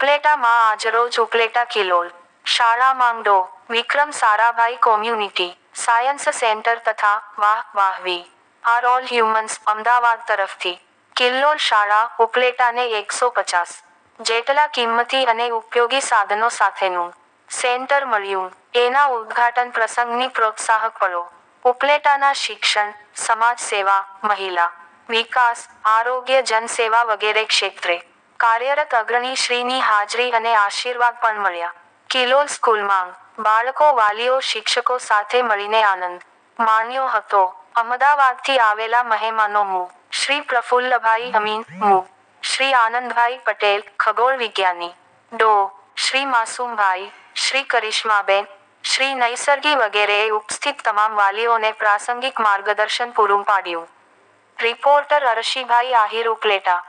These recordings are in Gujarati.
ઉપલેટામાં આજરોજ ઉપલેટા કિલોલ શાળા માંગડો. Vikram Sarabhai community. Science centre તથા વાહ વાહવી. આર ઓલ હ્યુમન્સ અમદાવાદ તરફથી. કિલ્લોલ શાળા ઉપલેટાને એકસો પચાસ. જેટલા કિંમતી અને ઉપયોગી સાધનો સાથેનું સેન્ટર મળ્યું. એના ઉદ્ઘાટન પ્રસંગની પ્રોત્સાહક પળો. ઉપલેટાના શિક્ષણ સમાજ સેવા મહિલા, વિકાસ, આરોગ્ય, જનસેવા વગેરે ક્ષેત્રે. કાર્યરત અગ્રણી શ્રીની હાજરી અને આશીર્વાદ પણ મળ્યા. કિલોલ સ્કૂલમાં બાળકો, વાલીઓ, શિક્ષકો સાથે મળીને આનંદ માણ્યો હતો. અમદાવાદથી આવેલા મહેમાનો મુ. શ્રી પ્રફુલ્લભાઈ અમીન મુ. શ્રી આનંદભાઈ પટેલ, ખગોળ વિજ્ઞાની. ડો. શ્રી માસુમભાઈ, શ્રી કરિશ્માબેન, શ્રી નૈસર્ગી વગેરેએ ઉપસ્થિત તમામ વાલીઓને પ્રાસંગિક માર્ગદર્શન પૂરું પાડ્યું. રિપોર્ટર અરશીભાઈ આહિર ઉપલેટા.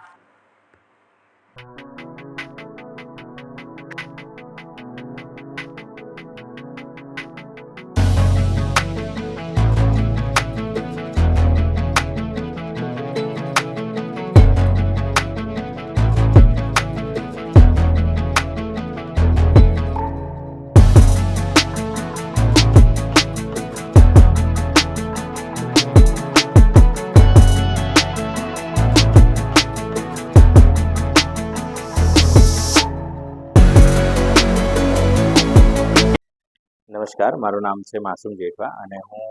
નમસ્કાર, મારું નામ છે માસુમ જેઠવા અને હું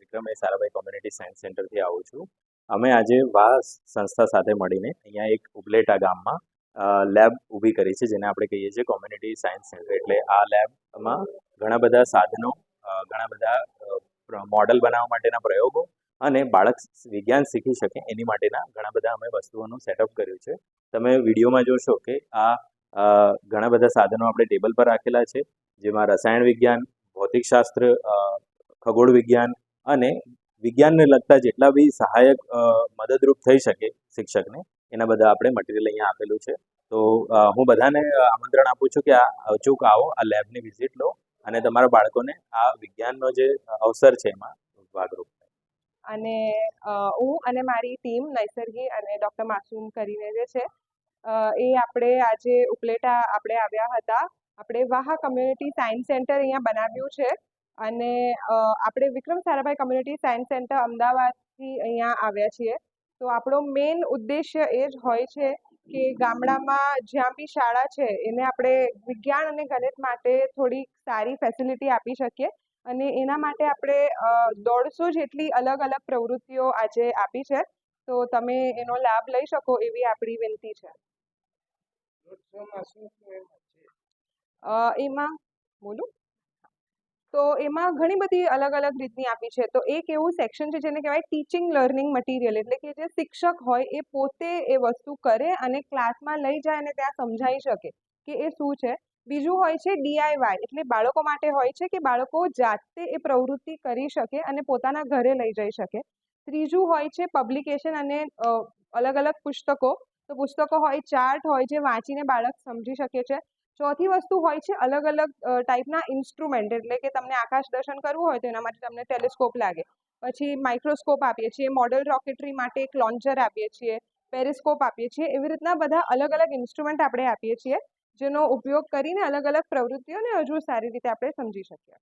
વિક્રમ એ સારાભાઈ કોમ્યુનિટી સાયન્સ સેન્ટરથી આવું છું. અમે આજે વા સંસ્થા સાથે મળીને અહીંયા એક ઉપલેટા ગામમાં લેબ ઊભી કરી છે, જેને આપણે કહીએ છીએ કોમ્યુનિટી સાયન્સ સેન્ટર. એટલે આ લેબમાં ઘણા બધા સાધનો ઘણા બધા મોડલ બનાવવા માટેના પ્રયોગો અને બાળક વિજ્ઞાન શીખી શકે એની માટેના ઘણા બધા અમે વસ્તુઓનું સેટઅપ કર્યું છે. તમે વિડીયોમાં જોશો કે આ ઘણા બધા સાધનો આપણે ટેબલ પર રાખેલા છે, જેમાં રસાયણ વિજ્ઞાન ભૌતિકશાસ્ત્ર ખગોળ વિજ્ઞાન અને વિજ્ઞાનને લગતા જેટલા બી સહાયક મદદરૂપ થઈ શકે શિક્ષકને, એના બધા આપણે મટીરિયલ અહીંયા આપેલું છે. તો હું બધાને આમંત્રણ આપું છું કે આ, અચૂક આવો, આ લેબની વિઝિટ લો અને તમારા બાળકોને આ વિજ્ઞાનનો જે અવસર છે એમાં ભાગરૂપ અને હું અને મારી ટીમ નૈસર્ગી અને ડૉક્ટર માસૂમ કરીને જે છે એ આપણે આજે ઉપલેટા આપણે આવ્યા હતા. આપણે વાહા કમ્યુનિટી સાયન્સ સેન્ટર અહીંયા બનાવ્યું છે. અને આપણે Vikram Sarabhai community science centre અમદાવાદથી અહીંયા આવ્યા છીએ. તો આપણો મેઇન ઉદ્દેશ્ય એ જ હોય છે કે ગામડામાં જ્યાં બી શાળા છે, એને આપણે વિજ્ઞાન અને ગણિત માટે થોડી સારી ફેસિલિટી આપી શકીએ. અને એના માટે આપણે દોઢસો જેટલી અલગ અલગ પ્રવૃત્તિઓ આજે આપી છે. તો તમે એનો લાભ લઈ શકો એવી આપણી વિનંતી છે? એમાં બોલું. તો એમાં ઘણી બધી અલગ અલગ રીતની આપી છે. તો એક એવું સેક્શન છે જેને કહેવાય ટીચિંગ લર્નિંગ મટીરિયલ એટલે કે જે શિક્ષક હોય એ પોતે એ વસ્તુ કરે અને ક્લાસમાં લઈ જાય અને ત્યાં સમજાવી શકે કે એ શું છે. બીજું હોય છે ડીઆઈવાય એટલે બાળકો માટે હોય છે કે બાળકો જાતે એ પ્રવૃત્તિ કરી શકે અને પોતાના ઘરે લઈ જઈ શકે. ત્રીજું હોય છે પબ્લિકેશન અને અલગ અલગ પુસ્તકો. તો પુસ્તકો હોય ચાર્ટ હોય જે વાંચીને બાળક સમજી શકે છે. ચોથી વસ્તુ હોય છે અલગ અલગ ટાઈપના ઇન્સ્ટ્રુમેન્ટ એટલે કે તમને આકાશ દર્શન કરવું હોય તો એના માટે તમને ટેલિસ્કોપ લાગે. પછી માઇક્રોસ્કોપ આપીએ છીએ મોડલ રોકેટરી માટે એક લોન્ચર આપીએ છીએ પેરિસ્કોપ આપીએ છીએ, એવી રીતના બધા અલગ અલગ ઇન્સ્ટ્રુમેન્ટ આપણે આપીએ છીએ જેનો ઉપયોગ કરીને અલગ અલગ પ્રવૃત્તિઓને હજુ સારી રીતે આપણે સમજી શકીએ.